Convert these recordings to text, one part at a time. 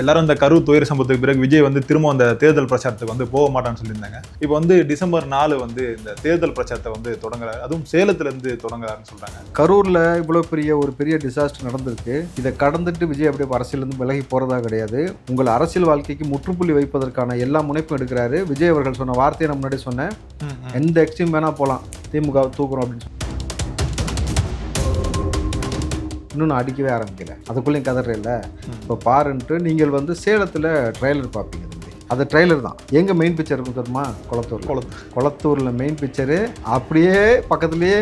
எல்லாரும் இந்த கரூர் துயர சம்பவத்துக்கு பிறகு விஜய் வந்து திரும்ப அந்த தேர்தல் பிரச்சாரத்துக்கு வந்து போக மாட்டான்னு சொல்லியிருந்தாங்க. இப்போ வந்து டிசம்பர் நாலு வந்து இந்த தேர்தல் பிரச்சாரத்தை வந்து தொடங்குறாரு. அதுவும் சேலத்துல இருந்து தொடங்குறாருன்னு சொல்றாங்க. கரூரில் இவ்வளோ பெரிய ஒரு பெரிய டிசாஸ்டர் நடந்திருக்கு. இதை கடந்துட்டு விஜய் அப்படியே அரசியலேருந்து விலகி போகிறதா கிடையாது. உங்கள் அரசியல் வாழ்க்கைக்கு முற்றுப்புள்ளி வைப்பதற்கான எல்லா முனைப்பும் எடுக்கிறாரு. விஜய் அவர்கள் சொன்ன வார்த்தையை நான் முன்னாடி சொன்னேன். எந்த எக்ஸ்ட்ரீம் வேணால் போகலாம் திமுக தூக்குறோம் அப்படின்னு இன்னும் நான் அடிக்கவே ஆரம்பிக்கல. அதுக்குள்ளேயும் கதற இல்லை. இப்போ பாருன்ட்டு நீங்கள் வந்து சேலத்தில் ட்ரெய்லர் பார்ப்பீங்க அது ட்ரெய்லர் தான். எங்கே மெயின் பிக்சர் இருக்கும் தெரியுமா? குளத்தூர். குளத்து. குளத்தூரில் மெயின் பிக்சரு அப்படியே பக்கத்துலேயே.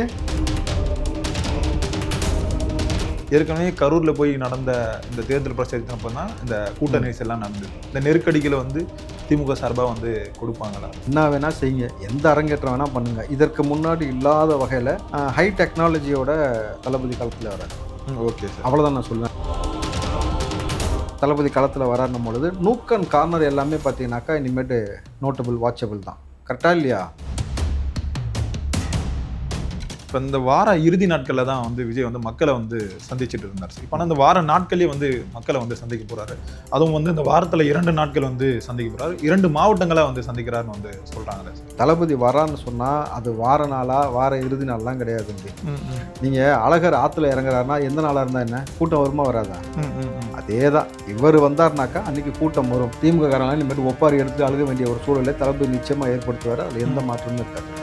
ஏற்கனவே கரூர்ல போய் நடந்த இந்த தேர்தல் பிரச்சாரத்தின் அப்போ தான் இந்த கூட்ட நெரிசல் எல்லாம் நடந்தது. இந்த நெருக்கடிகளை வந்து திமுக சார்பா வந்து கொடுப்பாங்களா? என்ன வேணால் செய்யுங்க. எந்த அரங்கேற்றம் வேணால் பண்ணுங்கள் இதற்கு முன்னாடி இல்லாத வகையில் ஹை டெக்னாலஜியோட தளபதி காலத்தில் வராரு. ஓகே சார் அவ்வளோதான் நான் சொல்லுவேன் தளபதி காலத்தில் வராருன்னும் பொழுது நூக்கன் கார்னர் எல்லாமே பார்த்தீங்கன்னாக்கா இனிமேட்டு நோட்டபிள் வாட்சபிள் தான். கரெக்டாக இல்லையா? இப்போ இந்த வார இறுதி நாட்களில் தான் வந்து விஜய் வந்து மக்களை வந்து சந்திச்சுட்டு இருந்தார். இப்போ இந்த வார நாட்களே வந்து மக்களை வந்து சந்திக்க போறாரு. அதுவும் வந்து இந்த வாரத்தில் இரண்டு நாட்கள் வந்து சந்திக்க போறாரு. இரண்டு மாவட்டங்களை வந்து சந்திக்கிறாருன்னு வந்து சொல்றாங்களே சார் தளபதி வரான்னு சொன்னால் அது வார நாளா வார இறுதி நாள்லாம் கிடையாது. நீங்கள் அழகர் ஆற்றுல இறங்குறாருன்னா எந்த நாளாக இருந்தால் என்ன? கூட்டம் வருமா வராதா? அதே தான் இவர் வந்தார்னாக்கா அன்னைக்கு கூட்டம் வரும். திமுக காரங்களாம் இனிமேட்டு ஒப்பாரி எடுத்து அழுக வேண்டிய ஒரு சூழலை தளபதி நிச்சயமாக ஏற்படுத்துவார். அது எந்த மாற்றமும் இருக்காது.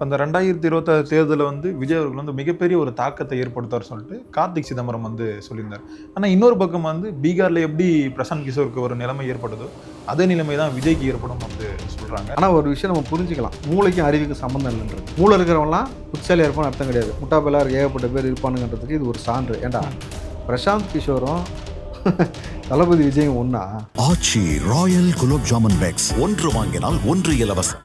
இப்போ அந்த ரெண்டாயிரத்தி இருபத்தாறு தேர்தலில் வந்து விஜய் அவர்கள் வந்து மிகப்பெரிய ஒரு தாக்கத்தை ஏற்படுத்தார் சொல்லிட்டு கார்த்திக் சிதம்பரம் வந்து சொல்லியிருந்தார். ஆனால் இன்னொரு பக்கம் வந்து பீகாரில் எப்படி பிரசாந்த் கிஷோருக்கு ஒரு நிலைமை ஏற்படுதோ அதே நிலைமை தான் விஜய்க்கு ஏற்படும் வந்து சொல்கிறாங்க ஆனால் ஒரு விஷயம் நம்ம புரிஞ்சுக்கலாம். மூளைக்கும் அறிவுக்கும் சம்மந்தம் இல்லைன்றது. மூளை இருக்கிறவங்களாம் புத்திசாலியாக இருப்பான்னு அர்த்தம் கிடையாது. முட்டாப்பெல்லாம் ஏகப்பட்ட பேர் இருப்பானுன்றதுக்கு இது ஒரு சான்று. ஏண்டா? பிரசாந்த் கிஷோரும் தளபதி விஜயும் ஒன்றா ஆச்சி ராயல் குலோப் ஜாமுன் பேக்ஸ் ஒன்று வாங்கினால் ஒன்று இலவசம்.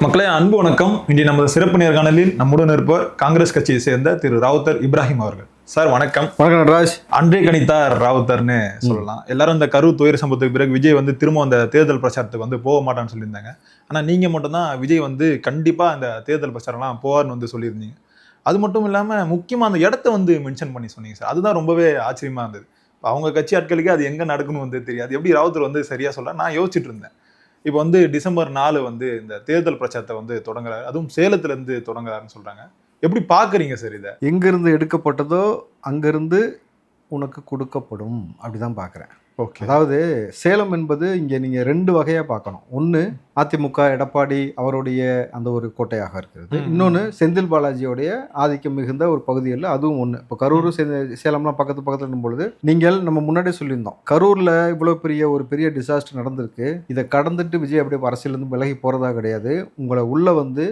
மக்களே அன்பு வணக்கம். இன்றைய நமது சிறப்பு நேர்காணலில் நம்முடன் இருப்பவர் காங்கிரஸ் கட்சியை சேர்ந்த திரு ராவுத்தர் இப்ராஹிம் அவர்கள். சார் வணக்கம். வணக்கம் நடராஜ். அன்றே கணித்தார் ராவுத்தர்னு சொல்லலாம். எல்லாரும் இந்த கரூர் துயர சம்பவத்துக்கு பிறகு விஜய் வந்து திரும்ப அந்த தேர்தல் பிரச்சாரத்துக்கு வந்து போக மாட்டான்னு சொல்லியிருந்தாங்க. ஆனா நீங்க மட்டும்தான் விஜய் வந்து கண்டிப்பா அந்த தேர்தல் பிரச்சாரம்லாம் போவார்னு வந்து சொல்லியிருந்தீங்க. அது மட்டும் இல்லாம முக்கியமா அந்த இடத்த வந்து மென்ஷன் பண்ணி சொன்னீங்க சார். அதுதான் ரொம்பவே ஆச்சரியமா இருந்தது. அவங்க கட்சி ஆட்களுக்கு அது எங்க நடக்கணும் வந்து தெரியாது எப்படி ராவுத்தர் வந்து சரியா சொல்ல நான் யோசிச்சுட்டு இருந்தேன். இப்போ வந்து டிசம்பர் நாலு வந்து இந்த தேர்தல் பிரச்சாரத்தை வந்து தொடங்குறாரு. அதுவும் சேலத்துல இருந்து தொடங்குறாருன்னு சொல்றாங்க. எப்படி பாக்குறீங்க சார் இதை? எங்கிருந்து எடுக்கப்பட்டதோ அங்கிருந்து உனக்கு கொடுக்கப்படும். அப்படிதான் பார்க்குறேன் ஓகே. அதாவது சேலம் என்பது இங்கே நீங்கள் ரெண்டு வகையாக பார்க்கணும். ஒன்று அதிமுக எடப்பாடி அவருடைய அந்த ஒரு கோட்டையாக இருக்கிறது. இன்னொன்று செந்தில் பாலாஜியோடைய ஆதிக்கம் மிகுந்த ஒரு பகுதியில் அதுவும் ஒன்று இப்போ கரூர் சே- சேலம்லாம் பக்கத்து பக்கத்தில் பொழுது நீங்கள் நம்ம முன்னாடியே சொல்லியிருந்தோம் கரூரில் இவ்வளோ பெரிய ஒரு பெரிய டிசாஸ்டர் நடந்திருக்கு இதை கடந்துட்டு விஜய் அப்படியே அரசியலேருந்து விலகி போகிறதா கிடையாது. உங்களை உள்ள வந்து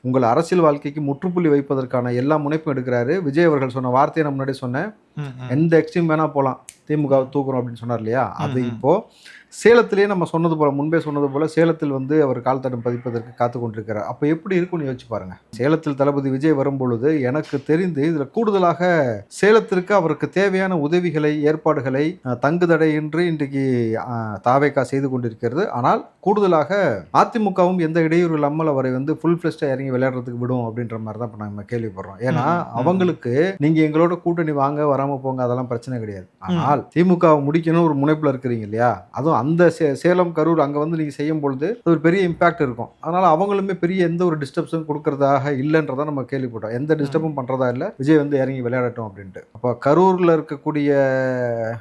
உங்கள் அரசியல் வாழ்க்கைக்கு முற்றுப்புள்ளி வைப்பதற்கான எல்லா முனைப்பும் எடுக்கிறாரு. விஜய் அவர்கள் சொன்ன வார்த்தையை நான் முன்னாடி சொன்னேன். எந்த எக்ஸ்ட்ரீம் வேணால் போகலாம் திமுக தூக்குறோம் அப்படின்னு சொன்னார் இல்லையா? அது ம், ம். இப்போ சேலத்திலேயே நம்ம சொன்னது போல முன்பே சொன்னது போல சேலத்தில் வந்து அவர் கால் தடம் பதிப்பதற்கு காத்து கொண்டிருக்கிறார். அப்போ எப்படி இருக்கும்னு யோசிச்சு பாருங்க. சேலத்தில் தளபதி விஜய் வரும் பொழுது எனக்கு தெரிந்து இதில் கூடுதலாக சேலத்திற்கு அவருக்கு தேவையான உதவிகளை ஏற்பாடுகளை தங்குதடையின்றி இன்றைக்கு அஹ், தாவேகா செய்து கொண்டிருக்கிறது. ஆனால் கூடுதலாக அதிமுகவும் எந்த இடையூறு இல்லாமல் அவரை வந்து ஃபுல் ஃபிளஸ்டாக இறங்கி விளையாடுறதுக்கு விடும் அப்படின்ற மாதிரி தான் இப்போ நம்ம கேள்விப்படுறோம். ஏன்னா. அவங்களுக்கு நீங்க எங்களோட கூட்டணி வாங்க வராம போங்க அதெல்லாம் பிரச்சனை கிடையாது. ஆனால் திமுக முடிக்கணும் ஒரு முனைப்புல இருக்கிறீங்க இல்லையா? அதுவும் அந்த சே- சேலம் கரூர் அங்க வந்து நீங்க செய்யும் பொழுது அது ஒரு பெரிய இம்பாக்ட் இருக்கும். அதனால அவங்களுமே பெரிய எந்த ஒரு டிஸ்டர்பன்ஸும் கொடுக்கறதாக இல்லைன்றதை நம்ம கேள்விப்பட்டோம். எந்த டிஸ்டர்பும் பண்றதா இல்ல. விஜய் வந்து இறங்கி விளையாடட்டும் அப்படின்ட்டு. அப்போ கரூர்ல இருக்கக்கூடிய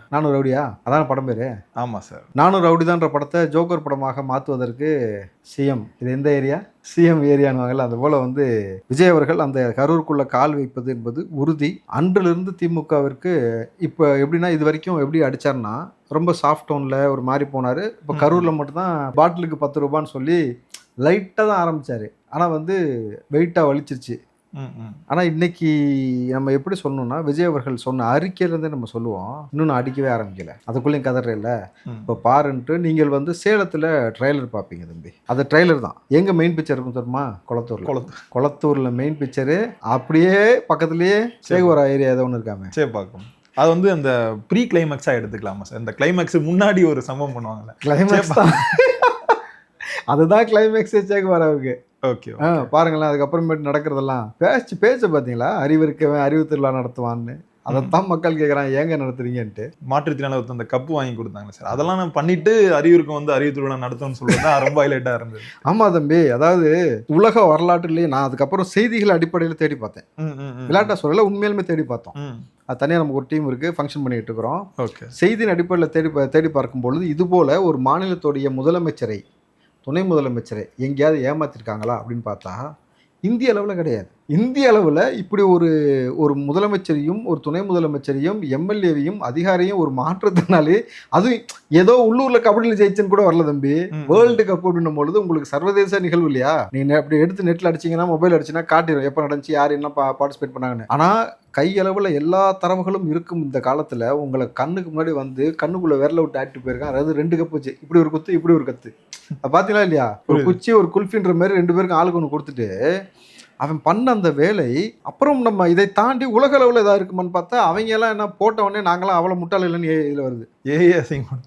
நானூறு ரவுடியா? அதான படம் பேரு? ஆமா சார். நானூறு ரவுடிதான்ற படத்தை ஜோக்கர் படமாக மாற்றுவதற்கு சிஎம். இது எந்த ஏரியா? சிஎம் ஏரியானுவாங்கல்ல அது போல வந்து விஜய் அவர்கள் அந்த கரூருக்குள்ள கால் வைப்பது என்பது உறுதி அன்றிலிருந்து திமுகவிற்கு இப்போ எப்படின்னா இது வரைக்கும் எப்படி அடிச்சார்னா ரொம்ப சாஃப்ட் டோனில் ஒரு மாதிரி போனார் இப்போ. கரூரில் மட்டும்தான் பாட்டிலுக்கு பத்து ரூபான்னு சொல்லி லைட்டாக தான் ஆரம்பிச்சாரு ஆனால் வந்து வெயிட்டாக வலிச்சிருச்சு. ஆனால் இன்னைக்கு நம்ம எப்படி சொல்லணும்னா விஜய் அவர்கள் சொன்ன அறிக்கையிலேருந்தே நம்ம சொல்லுவோம். இன்னும் நான் அடிக்கவே ஆரம்பிக்கல. அதுக்குள்ளேயும் கதற இல்லை. இப்போ பாருன்ட்டு நீங்கள் வந்து சேலத்தில் ட்ரெய்லர் பார்ப்பீங்க தம்பி. அது ட்ரெய்லர் தான். எங்கே மெயின் பிக்சர் இருக்கும் தெரியுமா? குளத்தூரில். குளத்து. குளத்தூரில் மெயின் பிக்சரு அப்படியே பக்கத்துலேயே சேகுவரா ஏரியா ஏதோ ஒன்று இருக்காமே. சேப்பாக்கம் அது வந்து அந்த ப்ரீ கிளைமேக்ஸா எடுத்துக்கலாமா சார்? இந்த கிளைமேக்ஸ் முன்னாடி ஒரு சம்பவம் பண்ணுவாங்கல்ல. கிளைமேக்ஸ் தான். அதுதான் கிளைமேக்ஸே சேகுவராவுக்கு. ஓகே பாருங்களேன் அதுக்கப்புறமேட்டு நடக்கிறதெல்லாம். பேச்சு பேச்ச பார்த்தீங்களா? அறிவு இருக்கவன் அறிவு திருவிழா நடத்துவான்னு. அதைத்தான் மக்கள் கேட்குறான் ஏங்க நடத்துறீங்கன்ட்டு? மாற்றுத்திறனாளி ஒருத்தர் அந்த கப்பு வாங்கி கொடுத்தாங்க சார். அதெல்லாம் நான் பண்ணிட்டு அறிவுருக்கு வந்து அறிவு திருவிழா நடத்தும்னு சொல்றது தான் ரொம்ப ஹைலைட்டா இருந்தது. ஆமா தம்பி அதாவது உலக வரலாற்றுலேயே நான் அதுக்கப்புறம் செய்திகள் அடிப்படையில் தேடி பார்த்தேன். விளையாட்டா சொல்லல உண்மையிலுமே தேடி பார்த்தோம். அது தனியாக நமக்கு ஒரு டீம் இருக்குது ஃபங்க்ஷன் பண்ணிட்டு இருக்கிறோம். ஓகே. செய்தியின் அடிப்படையில் தேடி தேடி பார்க்கும் பொழுது இதுபோல ஒரு மாநிலத்துடைய முதலமைச்சரை துணை முதலமைச்சரை எங்கேயாவது ஏமாத்திருக்காங்களா அப்படின்னு பார்த்தா இந்திய அளவில் கிடையாது. இந்திய அளவில் இப்படி ஒரு ஒரு முதலமைச்சரையும் ஒரு துணை முதலமைச்சரையும் எம்எல்ஏவையும் அதிகாரியும் ஒரு மாற்றத்தினாலே அதுவும் ஏதோ உள்ளூரில் கபடியில் ஜெயிச்சேன்னு கூட வரல தம்பி. வேர்ல்டு கப் அப்படின்னும் பொழுது உங்களுக்கு சர்வதேச நிகழ்வு இல்லையா? நீ நெ- அப்படி எடுத்து நெட்டில் அடிச்சீங்கன்னா மொபைல் அடிச்சுன்னா காட்டிடும் எப்போ நடந்துச்சு யார் என்ன பார்ட்டிசிபேட் பண்ணாங்கன்னு. ஆனால் கையளவில் எல்லா தரவுகளும் இருக்கும் இந்த காலத்தில். உங்களை கண்ணுக்கு முன்னாடி வந்து கண்ணுக்குள்ளே விரல விட்டு ஆட்டிட்டு போயிருக்கான். அதாவது ரெண்டு கப்பு வச்சு. இப்படி ஒரு குத்து இப்படி ஒரு கத்து. அது பார்த்தீங்களா இல்லையா ஒரு. குச்சி ஒரு குல்ஃபின்ற மாதிரி ரெண்டு பேருக்கும் ஆளுக்கு ஒன்று கொடுத்துட்டு அவன் பண்ண அந்த வேலை அப்புறம் நம்ம இதை தாண்டி உலக அளவில் ஏதாவது இருக்குமான்னு பார்த்தா அவங்க எல்லாம் என்ன போட்ட உடனே நாங்களாம் அவ்வளோ முட்டாள் இல்லைன்னு இதில் வருது ஏஏ அசிங்கம்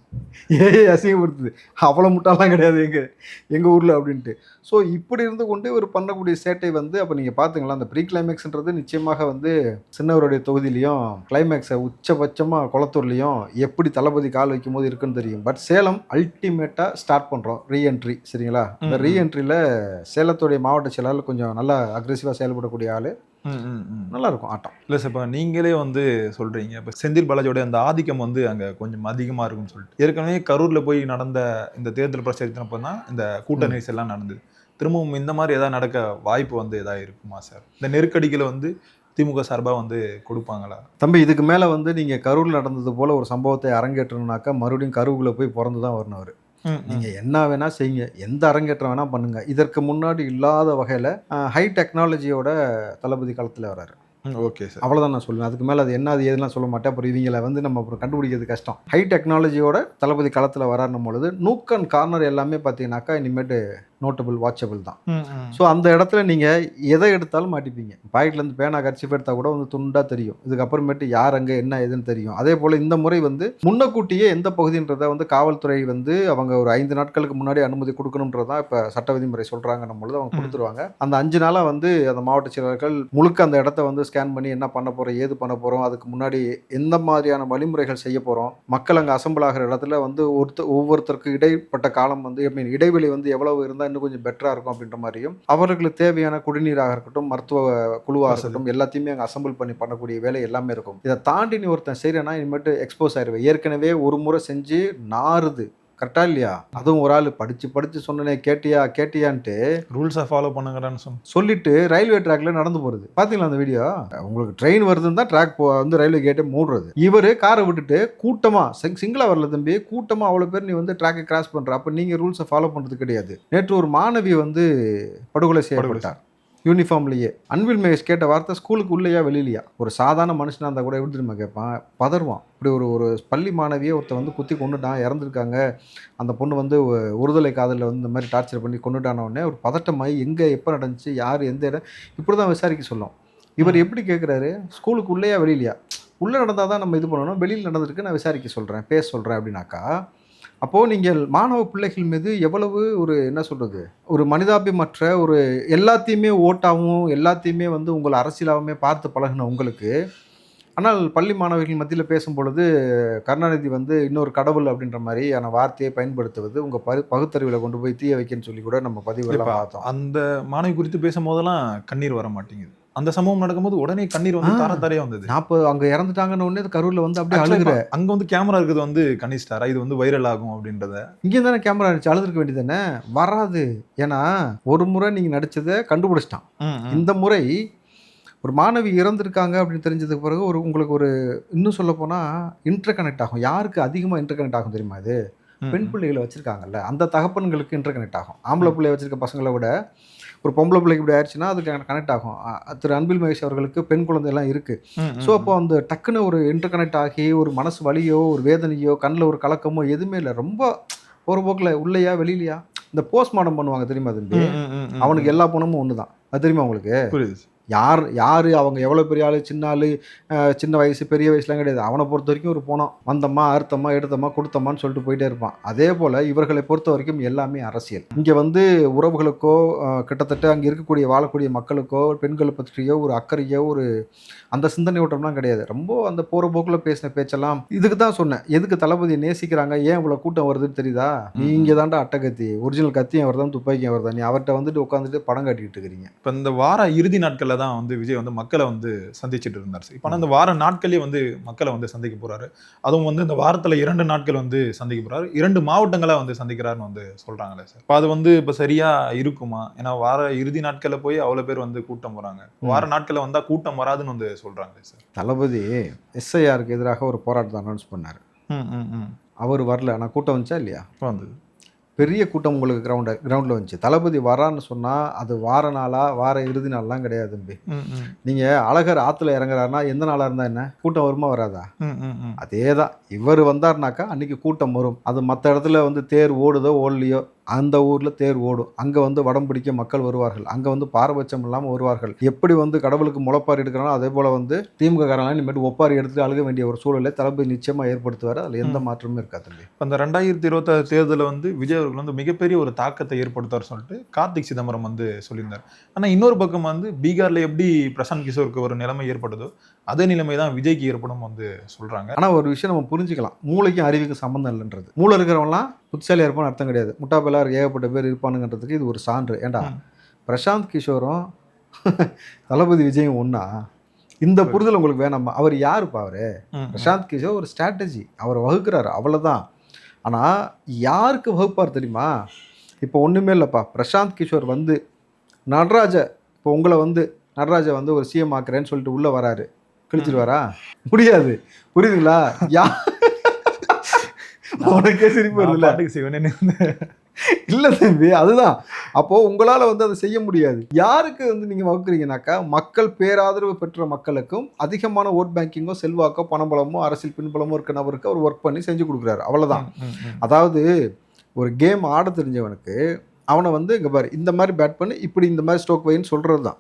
ஏ அசிங்கப்படுத்துது அவ்வளோ முட்டாள்லாம் கிடையாது எங்கள் எங்கள் ஊரில் அப்படின்ட்டு ஸோ இப்படி இருந்து கொண்டு இவர் பண்ணக்கூடிய சேட்டை வந்து அப்போ நீங்கள் பார்த்துங்களா அந்த ப்ரீ கிளைமேக்ஸ்ன்றது நிச்சயமாக வந்து சின்னவருடைய தொகுதியிலையும் கிளைமேக்ஸை உச்சபட்சமாக குளத்தூர்லேயும் எப்படி தளபதி கால் வைக்கும் போது இருக்குன்னு தெரியும் பட் சேலம் அல்டிமேட்டாக ஸ்டார்ட் பண்ணுறோம் ரீஎன்ட்ரி சரிங்களா இந்த. ரீஎன்ட்ரியில் சேலத்துடைய மாவட்ட செயலாளர் கொஞ்சம் நல்லா அக்ரெசிவாக செயல்படக்கூடிய ஆள். நல்லா இருக்கும் ஆட்டம். இல்லை சார் இப்போ நீங்களே வந்து சொல்றீங்க. இப்போ செந்தில் பாலாஜியோட அந்த ஆதிக்கம் வந்து அங்கே கொஞ்சம் அதிகமாக இருக்கும்னு சொல்லிட்டு. ஏற்கனவே கரூரில் போய் நடந்த இந்த தேர்தல் பிரச்சாரத்தினப்போ தான் இந்த கூட்ட ம். நெரிசல் எல்லாம் நடந்தது. திரும்பவும் இந்த மாதிரி ஏதாவது நடக்க வாய்ப்பு வந்து எதாவது இருக்குமா சார் இந்த நெருக்கடிகளை வந்து திமுக சார்பாக வந்து கொடுப்பாங்களா? தம்பி இதுக்கு மேலே வந்து நீங்கள் கரூரில் நடந்தது போல் ஒரு சம்பவத்தை அரங்கேற்றணும்னாக்கா மறுபடியும் கரூருக்குள்ளே போய் பிறந்து தான் வரணும் அவர். நீங்கள் என்ன வேணால் செய்யுங்க. எந்த அரங்கேற்றம் வேணால் பண்ணுங்கள் இதற்கு முன்னாடி இல்லாத வகையில் ஹை டெக்னாலஜியோட தளபதி காலத்தில் வராரு. Okay sir. அவ்வளோதான் நான் சொல்லுவேன். அதுக்கு மேலே அது என்ன அது ஏதுலாம் சொல்ல மாட்டேன். அப்புறம் இவங்களை வந்து நம்ம அப்புறம் கண்டுபிடிக்கிறது கஷ்டம். ஹை டெக்னாலஜியோட தளபதி காலத்தில் வராருன்னும் பொழுது நூக் அண்ட் கார்னர் எல்லாமே பார்த்தீங்கன்னாக்கா இனிமேட்டு நோட்டபிள் வாட்சபிள் தான். ஸோ அந்த இடத்துல நீங்கள் எதை எடுத்தாலும் மாட்டிப்பீங்க. பாக்கெட்லேருந்து பேனா கர்ச்சிஃப் எடுத்தால் கூட வந்து துண்டாக தெரியும். இதுக்கப்புறமேட்டு யார் அங்கே என்ன ஏதுன்னு தெரியும். அதே போல் இந்த முறை வந்து முன்னக்கூட்டியே எந்த பகுதின்றதை வந்து காவல்துறை வந்து அவங்க ஒரு ஐந்து நாட்களுக்கு முன்னாடி அனுமதி கொடுக்கணுன்றதா இப்போ சட்ட விதிமுறை சொல்கிறாங்கன்னும் பொழுது அவங்க. கொடுத்துருவாங்க. அந்த அஞ்சு நாளாக வந்து அந்த மாவட்ட செயலர்கள் முழுக்க அந்த இடத்த வந்து ஸ்கேன் பண்ணி என்ன பண்ண போகிறோம் ஏது பண்ண போகிறோம் அதுக்கு முன்னாடி எந்த மாதிரியான வழிமுறைகள் செய்ய போகிறோம் மக்கள் அங்கே அசம்பிள் ஆகிற இடத்துல வந்து ஒருத்தர் ஒவ்வொருத்தருக்கு இடைப்பட்ட காலம் வந்து ஐ மீன் இடைவெளி வந்து எவ்வளவு இருந்தால் இன்னும் கொஞ்சம் பெட்டராக இருக்கும் அப்படின்ற மாதிரியும் அவர்களுக்கு தேவையான குடிநீராக இருக்கட்டும் மருத்துவ குழுவாக இருக்கட்டும் எல்லாத்தையுமே அங்கே அசம்பிள் பண்ணி பண்ணக்கூடிய வேலை எல்லாமே இருக்கும். இதை தாண்டி நீ ஒருத்தன் செய்கிறேன்னா இனிமேட்டு எக்ஸ்போஸ் ஆயிடுவேன் ஏற்கனவே ஒரு முறை செஞ்சு நாறுது. கரெக்டா இல்லையா? அதுவும் ஒரு ஆள் படிச்சு படிச்சு சொன்னனே கேட்டியா கேட்டியான்ட்டு ரூல்ஸை ஃபாலோ பண்ணுங்கடான்னு சொன்ன சொல்லிட்டு ரயில்வே ட்ராக்ல நடந்து போறது. பாத்தீங்களா அந்த வீடியோ உங்களுக்கு ட்ரெயின் வருதுன்னு தான் ட்ராக் வந்து ரயில்வே கேட்டே மூடுறது. இவர் காரை விட்டுட்டு கூட்டமா சிங் சிங்கிளா வரல தம்பி கூட்டமா அவ்வளவு பேர் நீ வந்து ட்ராக்கை கிராஸ் பண்ற. அப்ப நீங்க ரூல்ஸை ஃபாலோ பண்றது கிடையாது. நேற்று ஒரு மாணவி வந்து படுகொலை செய்யப்பட்டார். யூனிஃபார்ம்லேயே. அன்பில் மகேஷ் கேட்ட வார்த்தை ஸ்கூலுக்கு உள்ளேயா வெளியிலையா? ஒரு சாதாரண மனுஷனா இருந்தால் கூட எப்படி தெரியுமா கேட்பான் பதறுவான். இப்படி ஒரு ஒரு பள்ளி மாணவியை ஒருத்தன் வந்து குத்தி கொண்டுட்டான் இறந்துருக்காங்க. அந்த பொண்ணு வந்து ஒருதலை காதலில் வந்து இந்த மாதிரி டார்ச்சர் பண்ணி கொண்டுட்டான உடனே ஒரு பதட்டமாயி எங்கே எப்போ நடந்துச்சு யார் எந்த இடம்? இப்படி தான் விசாரிக்க சொல்லும். இவர் எப்படி கேட்குறாரு ஸ்கூலுக்கு உள்ளேயா வெளியிலையா? உள்ளே நடந்தால் தான் நம்ம இது பண்ணணும் வெளியில் நடந்திருக்கு நான் விசாரிக்க சொல்கிறேன் பேச சொல்கிறேன் அப்படின்னாக்கா அப்போது நீங்கள் மாணவ பிள்ளைகள் மீது எவ்வளவு ஒரு என்ன சொல்கிறது ஒரு மனிதாபிமற்ற ஒரு எல்லாத்தையுமே ஓட்டாகவும் எல்லாத்தையுமே வந்து உங்களை அரசியலாகவுமே பார்த்து பழகின உங்களுக்கு. ஆனால் பள்ளி மாணவர்கள் மத்தியில் பேசும் பொழுது கருணாநிதி வந்து இன்னொரு கடவுள் அப்படின்ற மாதிரியான வார்த்தையை பயன்படுத்துவது உங்கள் பகு பகுத்தறிவில் கொண்டு போய் தீய வைக்கன்னு சொல்லி கூட நம்ம பதிவுலாம் இப்ப பார்த்தோம். அந்த மாணவி குறித்து பேசும்போதெல்லாம் கண்ணீர் வர மாட்டேங்குது. அந்த சம்பவம் நடக்கும்போது உடனே கண்ணீர் வந்து. தார தாரையா வந்தது. நாற்பது அங்கே இறந்துட்டாங்கன்னு உடனே கரூரில் வந்து அப்படியே அழுகுற. அங்க வந்து கேமரா இருக்கிறது வந்து கணிஷ்டாரா இது வந்து வைரல் ஆகும் அப்படின்றத. இங்கே தானே கேமரா இருந்துச்சு அழுதுருக்க வேண்டியது தானே? வராது. ஏன்னா ஒரு முறை நீங்கள் நடிச்சதை கண்டுபிடிச்சிட்டான். இந்த முறை ஒரு மாணவி இறந்திருக்காங்க அப்படின்னு தெரிஞ்சதுக்கு பிறகு ஒரு உங்களுக்கு ஒரு இன்னும் சொல்ல போனால் இன்டர் கனெக்ட் ஆகும். யாருக்கு அதிகமாக இன்டர் கனெக்ட் ஆகும் தெரியுமா இது? பெண். பிள்ளைகளை வச்சிருக்காங்கல்ல. அந்த தகப்பன்களுக்கு இன்டர் கனெக்ட் ஆகும். ஆம்பளை பிள்ளைய வச்சிருக்க பசங்களை விட ஒரு பொம்பளை பிள்ளைக்கு இப்படி ஆயிடுச்சுன்னா அதுக்கு கனெக்ட் ஆகும். திரு அன்பில் மகேஷ் அவர்களுக்கு பெண் குழந்தை எல்லாம் இருக்கு ஸோ அப்போ அந்த டக்குன்னு ஒரு இன்டர் கனெக்ட் ஆகி ஒரு மனசு வலியோ ஒரு வேதனையோ கண்ணில் ஒரு கலக்கமோ எதுவுமே இல்லை. ரொம்ப ஒரு போக்கில் உள்ளையா வெளியிலையா? இந்த போஸ்ட்மார்ட்டம் பண்ணுவாங்க தெரியுமா தம்பி. அவனுக்கு எல்லா பணமும் ஒன்று தான் அது தெரியுமா உங்களுக்கு? யார் யார் அவங்க எவ்வளோ பெரிய ஆள் சின்ன ஆள் சின்ன வயசு பெரிய வயசுலாம் கிடையாது. அவனை பொறுத்த வரைக்கும் ஒரு போனோம். வந்தம்மா அறுத்தம்மா எடுத்தம்மா கொடுத்தம்மான்னு சொல்லிட்டு போயிட்டே இருப்பான். அதே போல் இவர்களை பொறுத்த வரைக்கும் எல்லாமே அரசியல். இங்கே வந்து உறவுகளுக்கோ கிட்டத்தட்ட அங்கே இருக்கக்கூடிய வாழக்கூடிய மக்களுக்கோ பெண்களை பற்றியோ ஒரு அக்கறையோ ஒரு அந்த சிந்தனை ஓட்டம்லாம் கிடையாது. ரொம்ப அந்த போகிற போக்கில் பேசின பேச்செல்லாம் இதுக்கு தான் சொன்னேன். எதுக்கு தளபதியை நேசிக்கிறாங்க? ஏன் இவ்வளோ கூட்டம் வருதுன்னு தெரியுதா? நீங்க தான்டா அட்டகத்தி. ஒரிஜினல் கத்தியும் அவர் தான் துப்பாக்கியும் அவர் தான் நீ அவர்கிட்ட வந்துட்டு உட்காந்துட்டு படம் காட்டிக்கிட்டு இருக்கிறீங்க. இப்போ இந்த வார இறுதி நாட்கள்ல தான் வந்து விஜய் வந்து மக்களை வந்து சந்திச்சுட்டு இருந்தார். சார் இப்போ ஆனால் இந்த வார நாட்களே வந்து மக்களை வந்து சந்திக்க போறாரு. அதுவும் வந்து இந்த வாரத்துல இரண்டு நாட்கள் வந்து சந்திக்க போறாரு. இரண்டு மாவட்டங்களா வந்து சந்திக்கிறாருன்னு வந்து சொல்றாங்களே சார் இப்போ அது வந்து இப்போ சரியா இருக்குமா? ஏன்னா வார இறுதி நாட்கள்ல போய் அவ்வளவு பேர் வந்து கூட்டம் வராங்க வார நாட்கள்ல வந்தா கூட்டம் வராதுன்னு வந்து சொல்றாங்களே சார் தளபதி எஸ்ஐஆருக்கு எதிராக ஒரு போராட்டத்தை அனௌன்ஸ் பண்ணார். ம் ம் ம். அவர் வரல. ஆனால் கூட்டம் வந்துச்சா இல்லையா? வந்தது. பெரிய கூட்டம் உங்களுக்கு கிரவுண்ட் கிரவுண்டில் வந்துச்சு. தளபதி வரான்னு சொன்னால் அது வார நாளா வார இறுதி நாள்லாம் கிடையாது தம்பி. நீங்கள் அழகர் ஆற்றுல இறங்குறாருன்னா எந்த நாளாக இருந்தால் என்ன? கூட்டம் வருமா வராதா? அதே தான் இவர் வந்தார்னாக்கா அன்னைக்கு கூட்டம் வரும். அது மற்ற இடத்துல வந்து தேர் ஓடுதோ ஓடலையோ அந்த ஊரில் தேர் ஓடும். அங்கே வந்து வடம் பிடிக்க மக்கள் வருவார்கள். அங்கே வந்து பாரபட்சம் இல்லாமல் வருவார்கள். எப்படி வந்து கடவுளுக்கு முளைப்பாரி எடுக்கிறானோ அதே போல் வந்து திமுக காரங்களாம் இனிமேட்டு ஒப்பாரி எடுத்துட்டு அழுக வேண்டிய ஒரு சூழலை தளபதி நிச்சயமாக ஏற்படுத்துவார். அதில் எந்த மாற்றமும் இருக்காது அந்த ரெண்டாயிரத்தி இருபத்தாறு தேர்தலில் வந்து விஜய் அவர்கள் வந்து மிகப்பெரிய ஒரு தாக்கத்தை ஏற்படுத்தார் சொல்லிட்டு கார்த்திக் சிதம்பரம் வந்து சொல்லியிருந்தார். ஆனால் இன்னொரு பக்கம் வந்து பீகார்ல எப்படி பிரசாந்த் கிஷோருக்கு ஒரு நிலைமை ஏற்பட்டதோ அதே நிலைமை தான் விஜய்க்கு ஏற்படும் வந்து சொல்றாங்க. ஆனால் ஒரு விஷயம் நம்ம புரிஞ்சுக்கலாம். மூளைக்கும் அறிவுக்கும் சம்மந்தம் இல்லைன்றது. மூளை இருக்கிறவங்களாம் புத்திசாலியாக இருப்பான்னு அர்த்தம் கிடையாது. முட்டாப்பெல்லாம் ஏகப்பட்ட பேர் இருப்பானுங்கிறதுக்கு இது ஒரு சான்று. ஏண்டா. பிரசாந்த் கிஷோரும் தளபதி விஜயும் ஒன்றா இந்த புரிதல் உங்களுக்கு வேணாமா? அவர் யாருப்பா அவரு. பிரசாந்த் கிஷோர் ஒரு ஸ்ட்ராட்டஜி அவர் வகுக்கிறாரு. அவ்வளோதான் ஆனால் யாருக்கு வகுப்பார் தெரியுமா? இப்போ ஒன்றுமே இல்லைப்பா. பிரசாந்த் கிஷோர் வந்து நடராஜ இப்போ உங்களை வந்து நடராஜை வந்து ஒரு சிஎம் ஆக்குறேன்னு சொல்லிட்டு உள்ளே வராரு. கிழிச்சிருவாரா முடியாது புரியுதுங்களா? யா உனக்கே சிரிப்பு வருதுல்ல? செய்வேனே இல்ல தம்பி அதுதான். அப்போ உங்களால வந்து அதை செய்ய முடியாது. யாருக்கு வந்து நீங்க வகுக்கிறீங்கனாக்கா மக்கள் பேராதரவு பெற்ற மக்களுக்கும் அதிகமான ஓட் பேங்கிங்கோ செல்வாக்கோ பணபலமோ அரசியல் பின்பலமோ இருக்க நபருக்கு அவர் ஒர்க் பண்ணி செஞ்சு கொடுக்குறாரு. அவ்வளவுதான். அதாவது ஒரு கேம் ஆட தெரிஞ்சவனுக்கு அவனை வந்து இங்க பாரு இந்த மாதிரி பேட் பண்ணி இப்படி இந்த மாதிரி ஸ்ட்ரோக் வைன்னு சொல்றது தான்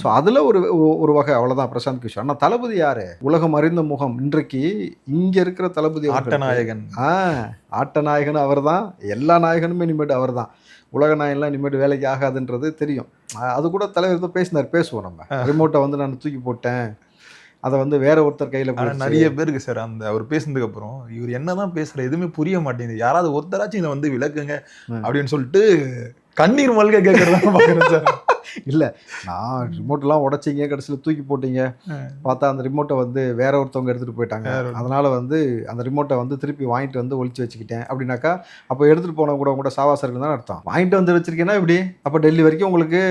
ஸோ அதில் ஒரு ஒரு வகை அவ்வளோதான் பிரசாந்த் கிஷோர். ஆனால் தளபதி யாரு? உலகம் அறிந்த முகம். இன்றைக்கு இங்க இருக்கிற தளபதி ஆட்டநாயகன். ஆ ஆட்ட நாயகன் அவர் தான் எல்லா நாயகனுமே இனிமேட்டு அவர் தான் உலக நாயகன்லாம் இனிமேட்டு வேலைக்கு ஆகாதுன்றது தெரியும். அது கூட தலைவர் தான் பேசினார். பேசுவோம் நம்ம. ரிமோட்டை வந்து நான் தூக்கி போட்டேன். அதை வந்து வேற ஒருத்தர் கையில் நிறைய பேருக்கு சார் அந்த அவர் பேசுனதுக்கு அப்புறம் இவர் என்னதான் பேசுற எதுவுமே புரிய மாட்டேங்குது யாராவது ஒருத்தராச்சும் இதை வந்து விளக்குங்க. அப்படின்னு சொல்லிட்டு கண்ணீர் மல்க கேட்கறதா சார். இல்லை நான் ரிமோட்டெல்லாம் உடைச்சிங்க கடைசியில் தூக்கி போட்டீங்க. பார்த்தா அந்த ரிமோட்டை வந்து வேற ஒருத்தவங்க எடுத்துகிட்டு போயிட்டாங்க. அதனால வந்து அந்த ரிமோட்டை வந்து திருப்பி வாங்கிட்டு வந்து ஒளிச்சு வச்சுக்கிட்டேன். அப்படின்னாக்கா அப்போ எடுத்துகிட்டு போனவங்க கூட கூட சாவாசர்கள் தான் அர்த்தம். வாங்கிட்டு வந்து வச்சிருக்கேன்னா இப்படி அப்போ டெல்லி வரைக்கும் உங்களுக்கு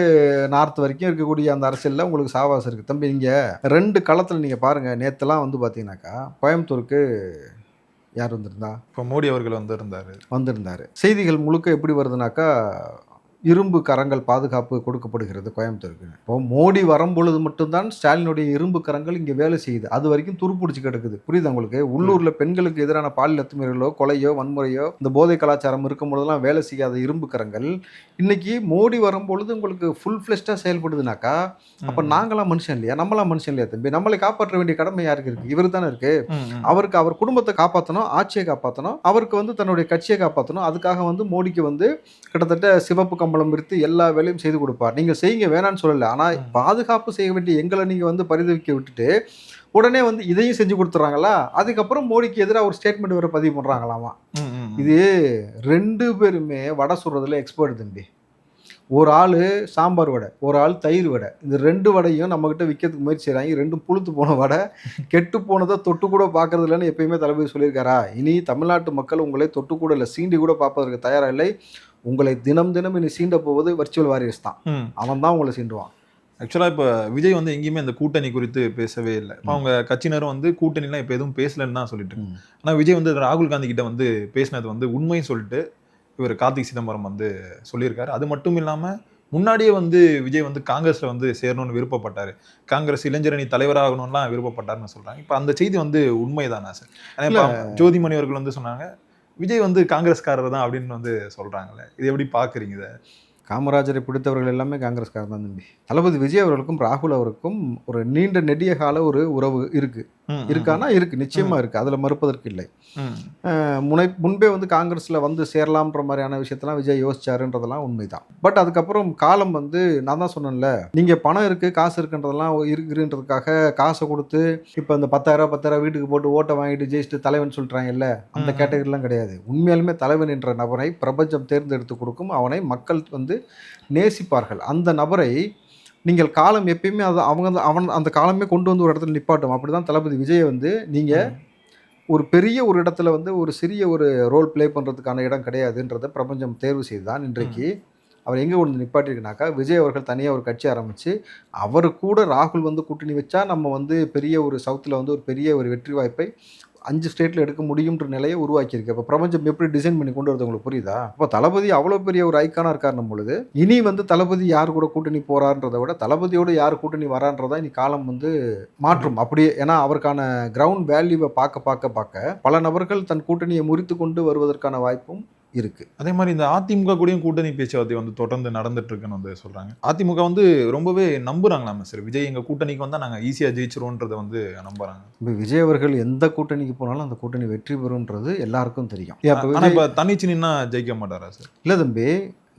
நார்த் வரைக்கும் இருக்கக்கூடிய அந்த அரசியலில் உங்களுக்கு சாவாசம் இருக்குது தம்பி நீங்கள் ரெண்டு களத்தில் நீங்கள் பாருங்கள் நேற்றுலாம் வந்து பார்த்தீங்கன்னாக்கா கோயம்புத்தூருக்கு யார் வந்திருந்தா? இப்போ மோடி அவர்கள் வந்து இருந்தாரு வந்திருந்தார். செய்திகள் முழுக்க எப்படி வருதுனாக்கா இரும்பு கரங்கள் பாதுகாப்பு கொடுக்கப்படுகிறது கோயம்புத்தூருக்கு. இப்போ மோடி வரும்பொழுது மட்டும்தான் ஸ்டாலினுடைய இரும்பு கரங்கள் இங்கே வேலை செய்யுது. அது வரைக்கும் துருப்பிடிச்சு கிடக்குது. புரியுது உங்களுக்கு? உள்ளூரில் பெண்களுக்கு எதிரான பாலியல் அத்துமீறலோ கொலையோ வன்முறையோ இந்த போதை கலாச்சாரம் இருக்கும் பொழுதெல்லாம் வேலை செய்யாத இரும்பு கரங்கள். இன்னைக்கு மோடி வரும்பொழுது உங்களுக்கு ஃபுல் ஃப்ளெஷ்டாக செயல்படுதுனாக்கா அப்போ நாங்களாம் மனுஷன் இல்லையா? நம்மளாம் மனுஷன் இல்லையா தம்பி? நம்மளை காப்பாற்ற வேண்டிய கடமை யாருக்கு இருக்கு? இவர் தானே இருக்கு. அவருக்கு அவர் குடும்பத்தை காப்பாற்றணும் ஆட்சியை காப்பாற்றணும் அவருக்கு வந்து தன்னுடைய கட்சியை காப்பாற்றணும் அதுக்காக வந்து மோடிக்கு வந்து கிட்டத்தட்ட சிவப்பு கம்பளம் விரித்து எல்லா வேலையும் செய்து கொடுப்பார். நீங்கள் செய்யுங்க வேணான்னு சொல்லலை. ஆனால். பாதுகாப்பு செய்ய வேண்டிய எங்களை நீங்கள் வந்து பரிதவிக்க விட்டுட்டு உடனே வந்து இதையும் செஞ்சு கொடுத்துட்றாங்களா அதுக்கப்புறம் மோடிக்கு எதிராக ஒரு ஸ்டேட்மெண்ட் வர பதிவு பண்ணுறாங்களாமா இது ரெண்டு பேருமே வடை சுடுறதுல எக்ஸ்பர்ட் தம்பி. ஒரு ஆள் சாம்பார் வடை ஒரு ஆள் தயிர் வடை. இந்த ரெண்டு வடையும் நம்மக்கிட்ட விற்கிறதுக்கு முயற்சி செய்கிறாங்க ரெண்டும் புழுத்து போன வடை. கெட்டு போனதை தொட்டு கூட பார்க்கறது இல்லைன்னு எப்பயுமே தளபதி சொல்லியிருக்காரா? இனி தமிழ்நாட்டு மக்கள் உங்களை தொட்டு கூட இல்லை சீண்டி கூட பார்ப்பதற்கு தயாராக இல்லை. உங்களை தினம் தினம் இனி சீண்ட போவது வர்ச்சுவல் வாரியர்ஸ் தான். அவன் தான் உங்களை சீண்டுவான். ஆக்சுவலா இப்ப விஜய் வந்து எங்கேயுமே இந்த கூட்டணி குறித்து பேசவே இல்லை. இப்போ அவங்க கட்சியினரும் வந்து கூட்டணிலாம் இப்போ எதுவும் பேசலன்னு தான் சொல்லிட்டு இருக்காங்க. ஆனா விஜய் வந்து ராகுல் காந்தி கிட்ட வந்து பேசினது வந்து உண்மைன்னு சொல்லிட்டு இவர் கார்த்திக் சிதம்பரம் வந்து சொல்லியிருக்காரு. அது மட்டும் இல்லாம முன்னாடியே வந்து விஜய் வந்து காங்கிரஸ்ல வந்து சேரணும்னு விருப்பப்பட்டாரு. காங்கிரஸ் இளைஞரணி தலைவராகணும்லாம் விருப்பப்பட்டாருன்னு சொல்றாங்க. இப்போ அந்த செய்தி வந்து உண்மைதானா சார்? ஏன்னா இப்ப ஜோதிமணி அவர்கள் வந்து சொன்னாங்க விஜய் வந்து காங்கிரஸ்காரர் தான் அப்படின்னு வந்து சொல்கிறாங்களே இது எப்படி பார்க்குறீங்க இதை? காமராஜரை பிடித்தவர்கள் எல்லாமே காங்கிரஸ்காரர் தான் தம்பி. தளபதி விஜய் அவர்களுக்கும் ராகுல் அவருக்கும் ஒரு நீண்ட நெடிய கால ஒரு உறவு இருக்குது இருக்கானா? இருக்கு. நிச்சயமா இருக்கு. அதுல மறுப்பதற்கு இல்லை. முனை முன்பே வந்து காங்கிரஸ்ல வந்து சேரலாம்ன்ற மாதிரியான விஷயத்தெல்லாம் விஜய் யோசிச்சாருன்றதெல்லாம் உண்மைதான். பட் அதுக்கப்புறம் காலம் வந்து நான் தான் சொன்னேன்ல நீங்க பணம் இருக்கு காசு இருக்குன்றதெல்லாம் இருக்குன்றதுக்காக காசை கொடுத்து இப்போ இந்த பத்தாயிரம் பத்தாயிரம் வீட்டுக்கு போட்டு ஓட்டை வாங்கிட்டு ஜெயிச்சுட்டு தலைவன் சொல்றாங்கல்ல அந்த. கேட்டகரிலாம் கிடையாது. உண்மையாலுமே தலைவன் என்ற நபரை பிரபஞ்சம் தேர்ந்தெடுத்து கொடுக்கும். அவனை மக்கள் வந்து நேசிப்பார்கள். அந்த நபரை நீங்கள் காலம் எப்பயுமே அது அவங்க அந்த- அவன் அந்த காலமே கொண்டு வந்து ஒரு இடத்துல நிப்பாட்டும். அப்படி தான் தளபதி விஜயை வந்து நீங்கள் ஒரு பெரிய ஒரு இடத்துல வந்து ஒரு சிறிய ஒரு ரோல் ப்ளே பண்ணுறதுக்கான இடம் கிடையாதுன்றதை பிரபஞ்சம் தேர்வு செய்து தான் இன்றைக்கு அவர் எங்கே கொண்டு நிப்பாட்டிருக்குனாக்கா விஜய் அவர்கள் தனியாக ஒரு கட்சி ஆரம்பித்து அவர் கூட ராகுல் வந்து கூட்டணி வச்சா நம்ம வந்து பெரிய ஒரு சவுத்தில் வந்து ஒரு பெரிய ஒரு வெற்றி வாய்ப்பை அஞ்சு ஸ்டேட்டில் எடுக்க முடியுன்ற நிலையை உருவாக்கியிருக்கு. அப்போ பிரபஞ்சம் எப்படி டிசைன் பண்ணி கொண்டு வரது உங்களுக்கு புரியுதா? அப்போ தளபதி அவ்வளோ பெரிய ஒரு ஐக்கானாக இருக்காருன்னும் பொழுது இனி வந்து தளபதி யார் கூட கூட்டணி போகிறான்றதை விட தளபதியோடு யார் கூட்டணி வரான்றதா இனி காலம் வந்து மாற்றும். அப்படியே ஏன்னா அவருக்கான கிரவுண்ட் வேல்யூவை பார்க்க பார்க்க பார்க்க பல நபர்கள் தன் கூட்டணியை முறித்து கொண்டு வருவதற்கான வாய்ப்பும் இருக்கு. அதே மாதிரி இந்த அதிமுக கூடயும் கூட்டணி பேச்சுவார்த்தை வந்து தொடர்ந்து நடந்துட்டு இருக்குன்னு வந்து சொல்றாங்க. அதிமுக வந்து ரொம்பவே நம்புறாங்களாமே சார் விஜய் எங்க கூட்டணிக்கு வந்தா நாங்க ஈஸியா ஜெயிச்சிருவோன்றதை வந்து நம்புறாங்க. இப்போ விஜய் அவர்கள் எந்த கூட்டணிக்கு போனாலும் அந்த கூட்டணி வெற்றி பெறும்ன்றது எல்லாருக்கும் தெரியும். ஏன் இப்ப ஆனா விஜய் இப்ப தனிச்சு நின்னா ஜெயிக்க மாட்டாரா சார்? இல்லை தம்பி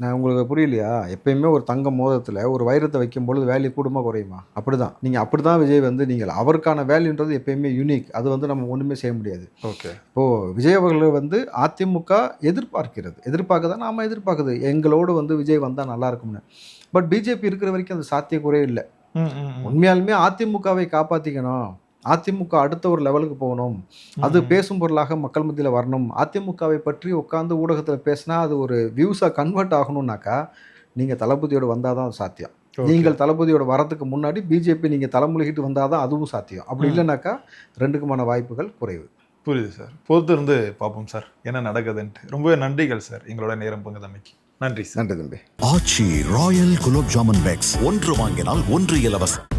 நான் உங்களுக்கு புரியலையா? எப்பயுமே ஒரு தங்க மோதத்தில் ஒரு வைரத்தை வைக்கும் பொழுது வேல்யூ கூடுமா குறையுமா? அப்படிதான். நீங்கள் அப்படி தான் விஜய் வந்து நீங்கள் அவருக்கான வேல்யூன்றது எப்பயுமே யூனிக் அது வந்து நம்ம ஒன்றுமே செய்ய முடியாது. ஓகே இப்போது விஜய் அவர்கள் வந்து அதிமுக எதிர்பார்க்கிறது. எதிர்பார்க்க தான் நாம எதிர்பார்க்குது. எங்களோடு வந்து விஜய் வந்தால் நல்லா இருக்கும்னு. பட் பிஜேபி இருக்கிற வரைக்கும் அது சாத்தியக்குறையே இல்லை. உண்மையாலுமே அதிமுகவை காப்பாற்றிக்கணும் அதிமுக அடுத்த ஒரு லெவலுக்கு போகணும். அது பேசும் பொருளாக மக்கள் மத்தியில் வரணும். அதிமுகவை பற்றி உட்காந்து ஊடகத்தில் பேசினா அது ஒரு வியூஸாக கன்வெர்ட் ஆகணும்னாக்கா நீங்கள் தளபதியோட வந்தால் தான் அது சாத்தியம். நீங்கள் தளபதியோட வரதுக்கு முன்னாடி பிஜேபி நீங்கள் தலைமுழுகிட்டு வந்தால் தான் அதுவும் சாத்தியம். அப்படி. இல்லைனாக்கா ரெண்டுக்குமான வாய்ப்புகள் குறைவு. புரியுது சார். பொறுத்து இருந்து பார்ப்போம் சார். என்ன நடக்குதுன்ட்டு. ரொம்பவே நன்றிகள் சார். எங்களோட நேரம் பங்குதமைக்கு நன்றி சார். நன்றி தம்பி. Aachi royal gulab jamun packs. ஒன்று வாங்கினால் ஒன்று இலவசம்.